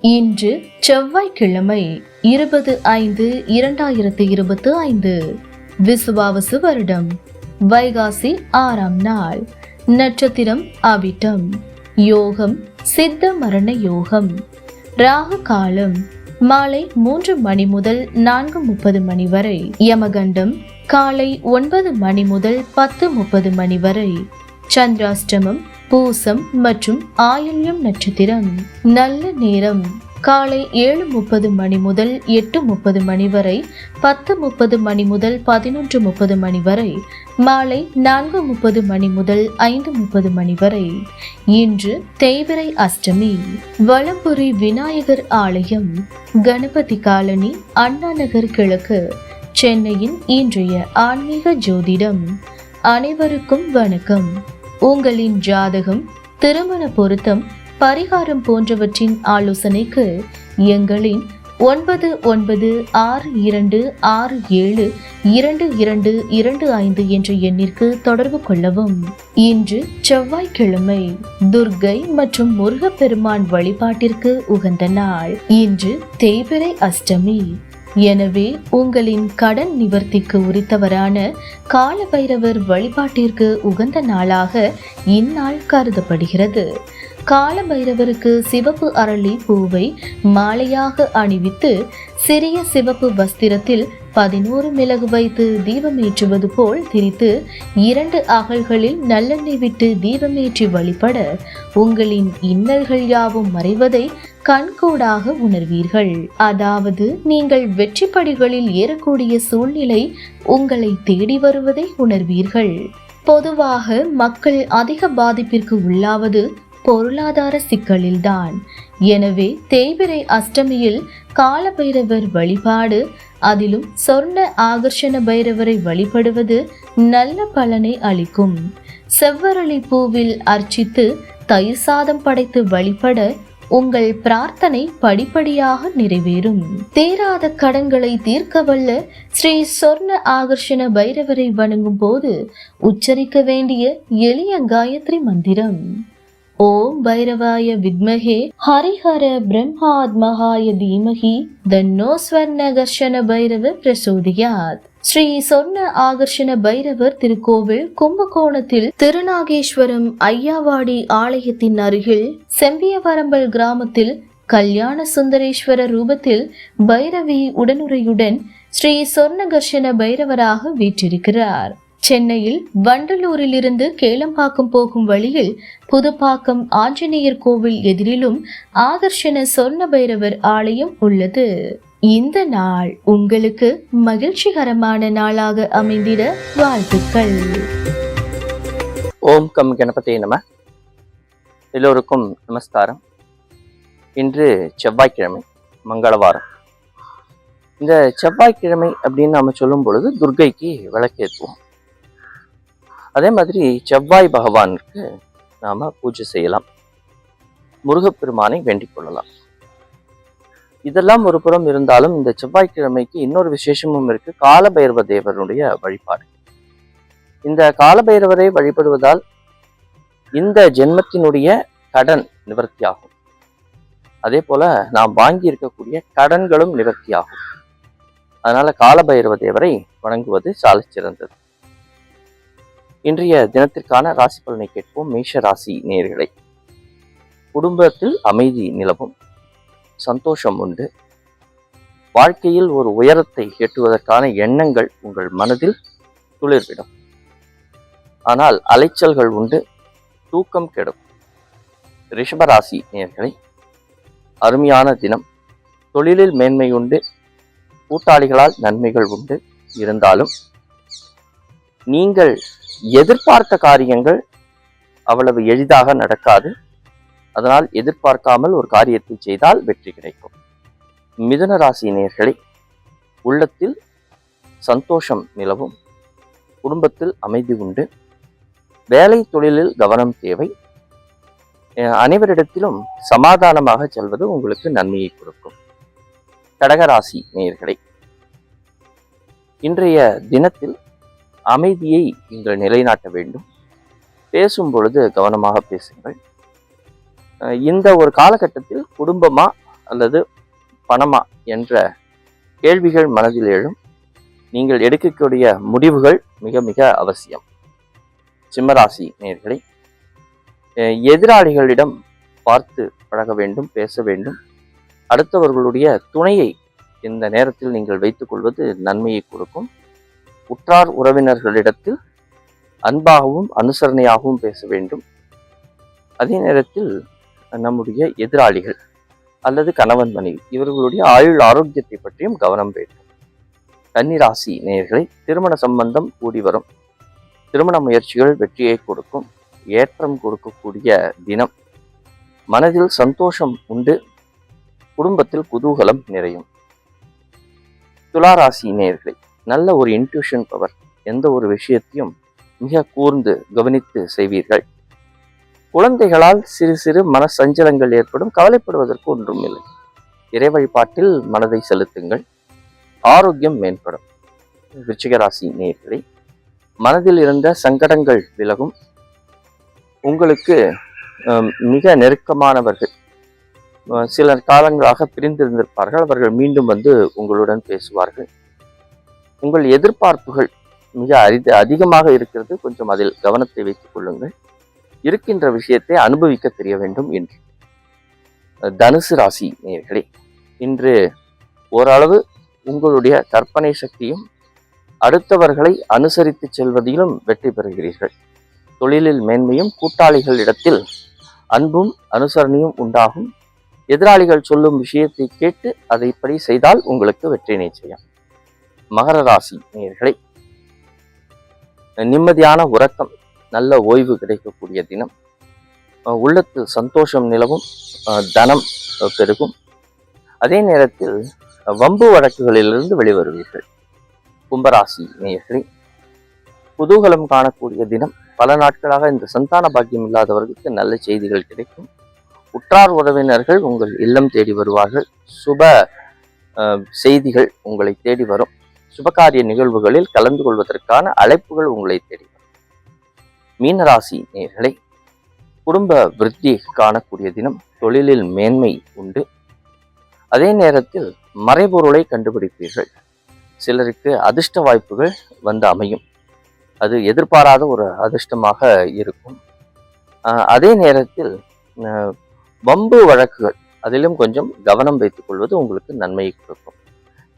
இன்று செவ்வாய்க்கிழமை இருபது ஐந்து இரண்டாயிரத்து இருபத்து ஐந்து. விசுவாவசு வருடம். வைகாசி ஆறாம் நாள். நட்சத்திரம் அவிட்டம். யோகம் சித்த மரண யோகம். ராகு காலம். மாலை மூன்று மணி முதல் நான்கு முப்பது மணி வரை. யமகண்டம் காலை ஒன்பது மணி முதல் பத்து முப்பது மணி வரை. சந்திராஷ்டமம் பூசம் மற்றும் ஆயில்யம் நட்சத்திரம். நல்ல நேரம். காலை ஏழு முப்பது மணி முதல் எட்டு முப்பது மணி வரை பத்து முப்பது மணி முதல் பதினொன்று முப்பது மணி வரை மாலை நான்கு முப்பது மணி முதல் ஐந்து முப்பது மணி வரை. இன்று தேய்பிறை அஷ்டமி. வலம்புரி விநாயகர் ஆலயம். கணபதி காலனி அண்ணா நகர் கிழக்கு. சென்னையின் இன்றைய ஆன்மீக ஜோதிடம். அனைவருக்கும் வணக்கம். உங்களின் ஜாதகம் திருமண பொருத்தம் பரிகாரம் போன்றவற்றின் ஆலோசனைக்கு எங்களின் ஒன்பது ஒன்பது ஆறு இரண்டு ஆறு ஏழு இரண்டு இரண்டு இரண்டு ஐந்து என்ற எண்ணிற்கு தொடர்பு கொள்ளவும். இன்று செவ்வாய்க்கிழமை துர்கை மற்றும் முருகப்பெருமான் வழிபாட்டிற்கு உகந்த நாள். இன்று தேய்பிரை அஷ்டமி. எனவே உங்களின் கடன் நிவர்த்திக்கு உரித்தவரான கால பைரவர் வழிபாட்டிற்கு உகந்த நாளாக இந்நாள் கருதப்படுகிறது. காலபைரவருக்கு சிவப்பு அரளி பூவை மாலையாக அணிவித்து சிறிய சிவப்பு வஸ்திரத்தில் பதினோரு மிளகு வைத்து தீபமேற்றுவது போல் திரித்து இரண்டு அகல்களில் நல்லெண்ணெய் விட்டு தீபமேற்றி வழிபட உங்களின் இன்னல்கள் யாவும் மறைவதை கண்கூடாக உணர்வீர்கள். அதாவது நீங்கள் வெற்றி படிகளில் ஏறக்கூடிய சூழ்நிலை உங்களை தேடி வருவதை உணர்வீர்கள். பொதுவாக மக்கள் அதிக பாதிப்பிற்கு உள்ளாவது பொருளாதார சிக்கலில்தான். எனவே தேய்பிரை அஷ்டமியில் காலபைரவர் வழிபாடு அதிலும் சொர்ண ஆகர்ஷண பைரவரை வழிபடுவது நல்ல பலனை அளிக்கும். செவ்வரளி பூவில் அர்ச்சித்து தயிர் சாதம் படைத்து வழிபட உங்கள் பிரார்த்தனை படிப்படியாக நிறைவேறும். தேராத கடன்களை தீர்க்க வல்ல ஸ்ரீ சொர்ண ஆகர்ஷண பைரவரை வணங்கும் போது உச்சரிக்க வேண்டிய எளிய காயத்ரி மந்திரம். ஓம் பைரவாய வித்மகே ஹரிஹர பிரம்மாத்மகாய தீமகி தன்னோ ஸ்வர்ணகர்ஷண பைரவ பிரசோதியாத். ஸ்ரீ சொர்ண ஆகர்ஷண பைரவர் திருக்கோவில் கும்பகோணத்தில் திருநாகேஸ்வரம் ஐயாவாடி ஆலயத்தின் அருகில் செம்பியவரம்பல் கிராமத்தில் கல்யாண சுந்தரேஸ்வர ரூபத்தில் பைரவி உடனுரையுடன் ஸ்ரீ சொர்ணகர்ஷண பைரவராக வீற்றிருக்கிறார். சென்னையில் வண்டலூரிலிருந்து கேளம்பாக்கம் போகும் வழியில் புதுப்பாக்கம் ஆஞ்சநேயர் கோவில் எதிரிலும் ஆகர்ஷண சொர்ண பைரவர் ஆலயம் உள்ளது. இந்த நாள் உங்களுக்கு மகிழ்ச்சிகரமான நாளாக அமைந்திட வாழ்த்துக்கள். ஓம் கம் கணபதி நம. எல்லோருக்கும் நமஸ்காரம். இன்று செவ்வாய்க்கிழமை மங்களவாரம். இந்த செவ்வாய்க்கிழமை அப்படின்னு நாம சொல்லும் பொழுது துர்கைக்கு விளக்கேற்றுவோம். அதே மாதிரி செவ்வாய் பகவானுக்கு நாம பூஜை செய்யலாம். முருகப்பெருமானை வேண்டிக் கொள்ளலாம். இதெல்லாம் ஒரு புறம் இருந்தாலும் இந்த செவ்வாய்க்கிழமைக்கு இன்னொரு விசேஷமும் இருக்கு. காலபைரவ தேவருடைய வழிபாடு. இந்த காலபைரவரை வழிபடுவதால் இந்த ஜென்மத்தினுடைய கடன் நிவர்த்தியாகும். அதே போல நாம் வாங்கி இருக்கக்கூடிய கடன்களும் நிவர்த்தியாகும். அதனால காலபைரவ தேவரை வணங்குவது சாலை சிறந்தது. இன்றைய தினத்திற்கான ராசி பலனை கேட்போம். மேஷ ராசி நேர்களை குடும்பத்தில் அமைதி நிலவும். சந்தோஷம் உண்டு வாழ்க்கையில் ஒரு உயரத்தை எட்டுவதற்கான எண்ணங்கள் உங்கள் மனதில் துளிர்விடும். ஆனால் அலைச்சல்கள் உண்டு தூக்கம் கெடும். ரிஷபராசி நேர்களை அருமையான தினம். தொழிலில் மேன்மை உண்டு கூட்டாளிகளால் நன்மைகள் உண்டு. இருந்தாலும் நீங்கள் எதிர்பார்த்த காரியங்கள் அவ்வளவு எளிதாக நடக்காது. அதனால் எதிர்பார்க்காமல் ஒரு காரியத்தை செய்தால் வெற்றி கிடைக்கும். மிதுன ராசி நேர்களை உள்ளத்தில் சந்தோஷம் நிலவும் குடும்பத்தில் அமைதி உண்டு வேலை தொழிலில் கவனம் தேவை அஹ் அனைவரிடத்திலும் சமாதானமாக செல்வது உங்களுக்கு நன்மையை கொடுக்கும். கடகராசி நேர்களை இன்றைய தினத்தில் அமைதியை நீங்கள் நிலைநாட்ட வேண்டும். பேசும் பொழுது கவனமாக பேசுங்கள். இந்த ஒரு காலகட்டத்தில் குடும்பமா அல்லது பணமா என்ற கேள்விகள் மனதில் எழும். நீங்கள் எடுக்கக்கூடிய முடிவுகள் மிக மிக அவசியம். சிம்மராசி நேர்களை எதிராளிகளிடம் பார்த்து பழக வேண்டும் பேச வேண்டும். அடுத்தவர்களுடைய துணையை இந்த நேரத்தில் நீங்கள் வைத்துக் கொள்வது நன்மையை கொடுக்கும். உற்றார் உறவினர்களிடத்தில் அன்பாகவும் அனுசரணையாகவும் பேச வேண்டும். அதே நேரத்தில் நம்முடைய எதிராளிகள் அல்லது கணவன் மனைவி. இவர்களுடைய ஆயுள் ஆரோக்கியத்தை பற்றியும் கவனம் வேண்டும். கன்னிராசி நேயர்களை திருமண சம்பந்தம் கூடி வரும். திருமண முயற்சிகள் வெற்றியை கொடுக்கும். ஏற்றம் கொடுக்கக்கூடிய தினம். மனதில் சந்தோஷம் உண்டு. குடும்பத்தில் குதூகலம் நிறையும். துளாராசி நேயர்களை நல்ல ஒரு இன்ட்யூஷன் பவர் எந்த ஒரு விஷயத்தையும் மிக கூர்ந்து கவனித்து செய்வீர்கள். குழந்தைகளால் சிறு சிறு மன சஞ்சலங்கள் ஏற்படும் கவலைப்படுவதற்கு ஒன்றும் இல்லை. இறை வழிபாட்டில் மனதை செலுத்துங்கள். ஆரோக்கியம் மேம்படும். விருச்சிகராசி நேர்களை மனதில் இருந்த சங்கடங்கள் விலகும். உங்களுக்கு அஹ், மிக நெருக்கமானவர்கள் சில காலங்களாக பிரிந்திருந்திருப்பார்கள். அவர்கள் மீண்டும் வந்து உங்களுடன் பேசுவார்கள். உங்கள் எதிர்பார்ப்புகள் மிக அரித அதிகமாக இருக்கிறது. கொஞ்சம் அதில் கவனத்தை வைத்துக் கொள்ளுங்கள். இருக்கின்ற விஷயத்தை அனுபவிக்க தெரிய வேண்டும் என்று. தனுசு ராசி நேர்களே இன்று ஓரளவு உங்களுடைய கற்பனை சக்தியும் அடுத்தவர்களை அனுசரித்து செல்வதிலும் வெற்றி பெறுகிறீர்கள். தொழிலில் மேன்மையும் கூட்டாளிகளிடத்தில் அன்பும் அனுசரணையும் உண்டாகும். எதிராளிகள் சொல்லும் விஷயத்தை கேட்டு அதைப்படி செய்தால் உங்களுக்கு வெற்றி நிச்சயம். மகர ராசி நேர்களை நிம்மதியான உறக்கம் நல்ல ஓய்வு கிடைக்கக்கூடிய தினம். உள்ளத்து உள்ளத்தில் சந்தோஷம் நிலவும் தனம் பெருகும். அதே நேரத்தில் வம்பு வழக்குகளிலிருந்து வெளிவருவீர்கள். கும்பராசி நேயர்களே குதூகலம் காணக்கூடிய தினம். பல நாட்களாக இந்த சந்தான பாக்கியம் இல்லாதவர்களுக்கு நல்ல செய்திகள் கிடைக்கும். உற்றார் உறவினர்கள் உங்கள் இல்லம் தேடி வருவார்கள். சுப செய்திகள் உங்களை தேடி வரும். சுபகாரிய நிகழ்வுகளில் கலந்து கொள்வதற்கான அழைப்புகள் உங்களை தேடி மீனராசி நேர்களை குடும்ப விருத்தி காணக்கூடிய தினம் தொழிலில் மேன்மை உண்டு. அதே நேரத்தில் மறைபொருளை கண்டுபிடிப்பீர்கள். சிலருக்கு அதிர்ஷ்ட வாய்ப்புகள் வந்து அமையும். அது எதிர்பாராத ஒரு அதிர்ஷ்டமாக இருக்கும். அதே நேரத்தில் வம்பு வழக்குகள் அதிலும் கொஞ்சம் கவனம் வைத்துக் கொள்வது உங்களுக்கு நன்மையை கொடுக்கும்.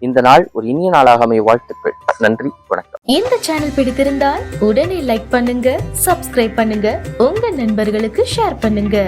இந்த நாள் ஒரு இனிய நாளாக அமைய வாழ்த்துக்கள். நன்றி வணக்கம். இந்த சேனல் பிடித்திருந்தால் உடனே லைக் பண்ணுங்க சப்ஸ்கிரைப் பண்ணுங்க உங்க நண்பர்களுக்கு ஷேர் பண்ணுங்க.